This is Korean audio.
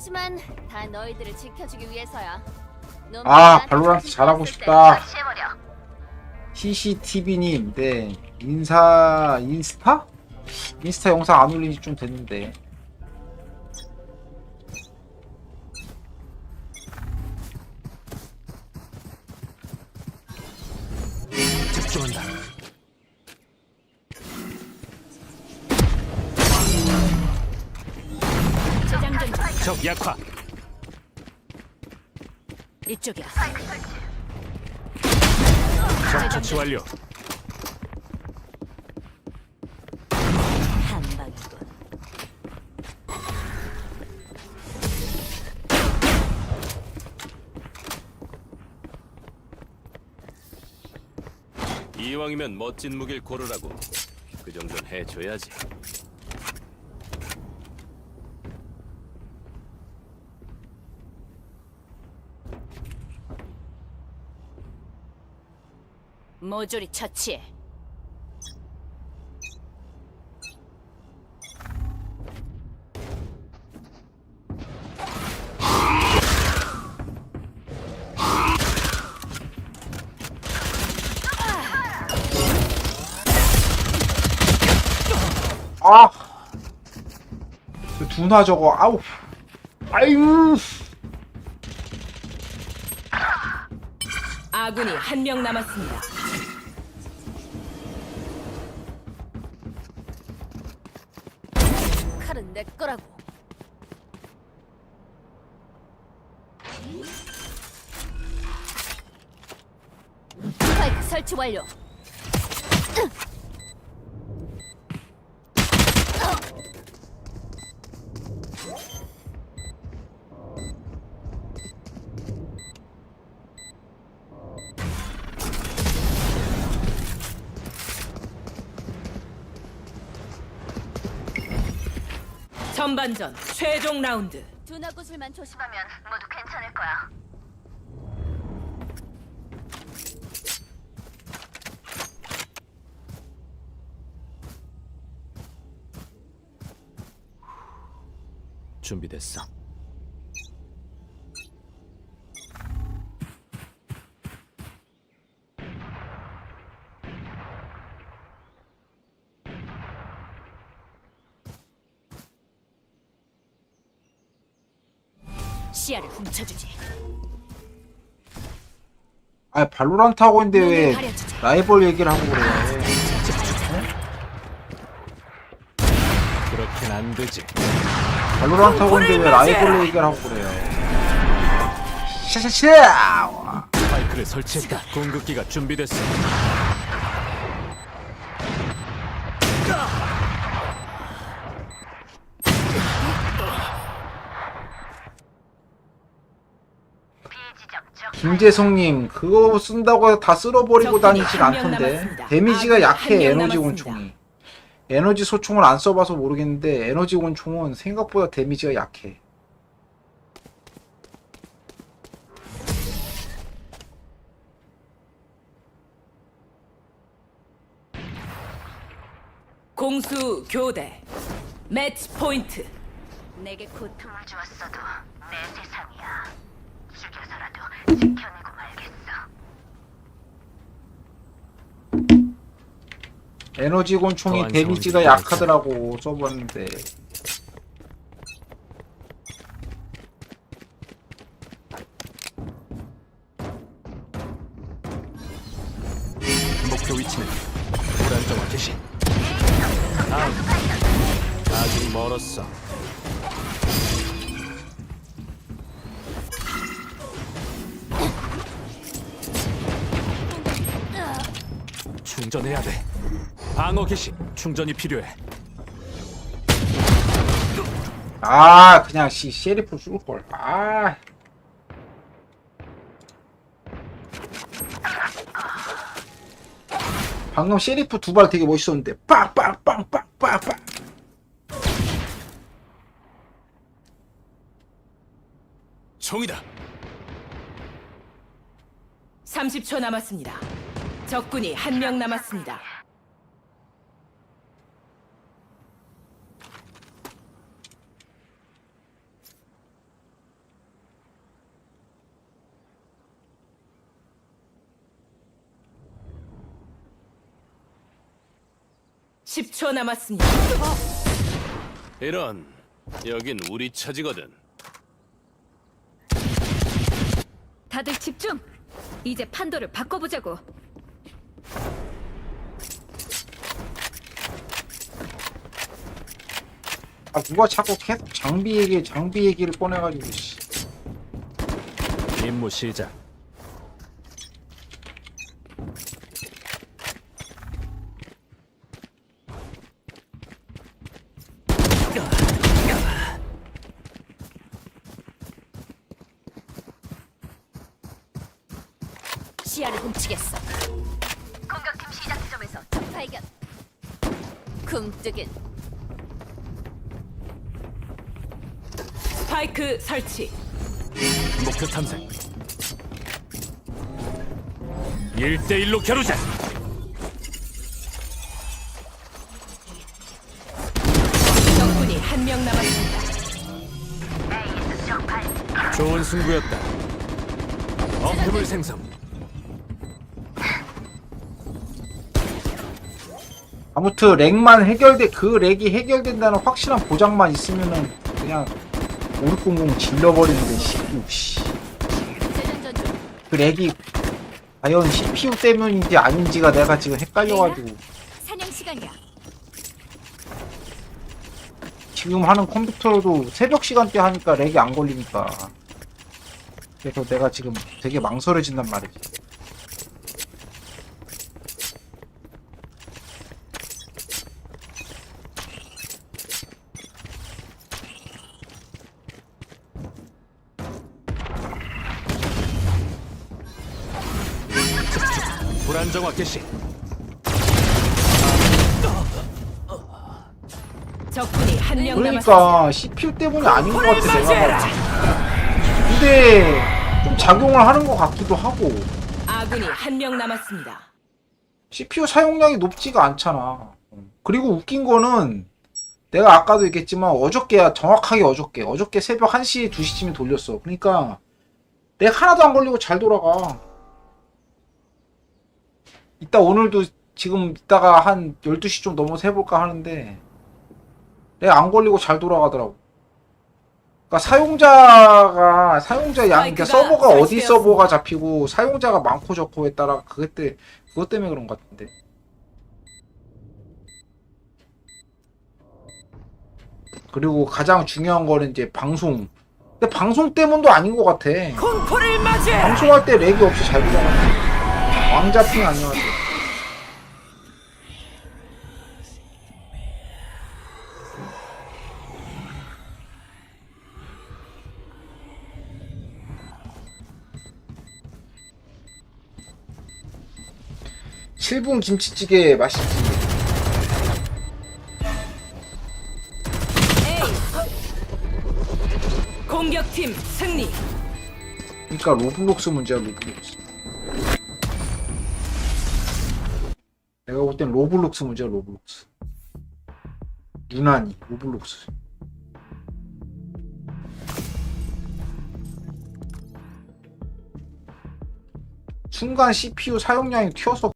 하지만 다 너희들을 지켜주기 위해서야. 아, 발로란트 잘하고 싶다. CCTV님, 네. 인사, 인스타? 인스타 영상 안 올린 지 좀 됐는데. 집중한다. 적 약화. 이쪽이야. 적 처치 완료. 한 방이군. 이왕이면 멋진 무기를 고르라고. 그 정도는 해줘야지. 모조리 처치해. 아! 그 두나 저거, 아우. 아유! 아군이 한 명 남았습니다. 칼은 내 거라고. 스파이크 설치 완료. 전반전 최종 라운드. 두나 구슬만 조심하면 모두 괜찮을 거야. 준비됐어. 시야를 훔쳐주지. 아, 발로란트 하고 있는데 왜. 라이벌 얘기를 하고 그래. 그렇게는 안 되지. 발로란트 하고 있는데 왜 라이벌 얘기를 하고 그래요. 샤샤샤! 스파이크를 설치했다. 공급기가 준비됐어. 김재성님, 그거 쓴다고 해서 다 쓸어버리고 다니진 않던데. 데미지가 약해, 에너지. 권총이. 에너지 소총을 안 써봐서 모르겠는데, 에너지 권총은 생각보다 데미지가 약해. 공수 교대. 매치 포인트. 내게 고통을 주었어도 내 세상이야. 죽여서라도 지켜내고 말겠어. 에너지 권총이 데미지가 약하더라고, 써봤는데. 목표 위치는 불안정화 개시. 다음. 아직 멀었어. 충전해야 돼. 방어 개시. 충전이 필요해. 아, 그냥 씨, 셰리프 쏠걸. 아. 방금 셰리프 두 발 되게 멋있었는데, 빵빵빵빵빵빵. 총이다. 30초 남았습니다. 적군이 한 명 남았습니다. 10초 남았습니다. 이런 여긴 우리 차지거든. 다들 집중! 이제 판도를 바꿔보자고. 아 누가 자꾸 계속 장비 얘기 장비 얘기를 꺼내가지고 씨. 임무 시작. 시야를 훔치겠어. 공격팀 시작 지점에서 적 발견. 굼뜨긴 스파이크 설치. 목표 탐색. 1대1로 겨루자. 적군이 한 명 남았습니다. 좋은 승부였다. 엄폐물 생성. 아무튼 렉만 해결돼 그 렉이 해결된다는 확실한 보장만 있으면은 그냥 5600 질러버리는데 CPU. 그 렉이 과연 CPU 때문인지 아닌지가 내가 지금 헷갈려가지고. 지금 하는 컴퓨터로도 새벽 시간대 하니까 렉이 안 걸리니까 그래서 내가 지금 되게 망설여진단 말이지 불안정화 개시. 적군이 한 명 남았습니다. 그러니까 CPU 때문이 아닌 것 같아 내가 봐도. 근데 좀 작용을 하는 것 같기도 하고 아군이 한 명 남았습니다. CPU 사용량이 높지가 않잖아. 그리고 웃긴 거는 내가 아까도 얘기했지만 어저께야 정확하게 어저께 어저께 새벽 1시 2시쯤에 돌렸어. 그러니까 내가 하나도 안 걸리고 잘 돌아가. 이따 오늘도 지금 이따가 한 12시 좀 넘어서 해볼까 하는데 내가 안 걸리고 잘 돌아가더라고. 그러니까 사용자가 사용자 양 그러니까 서버가 어디. 서버가 잡히고 사용자가 많고 적고에 따라 그것 때 그것 때문에 그런 것 같은데. 그리고 가장 중요한 거는 이제 방송. 근데 방송 때문도 아닌 것 같아. 방송할 때 렉이 없이 잘 돌아가. 왕자핑 아니어도. 칠분 김치찌개 맛있지. 공격팀 승리. 그러니까 로블록스 문제야 로블록스. 땐 로블록스 문제야 로블록스. 유난히 로블록스. 순간 CPU 사용량이 튀어서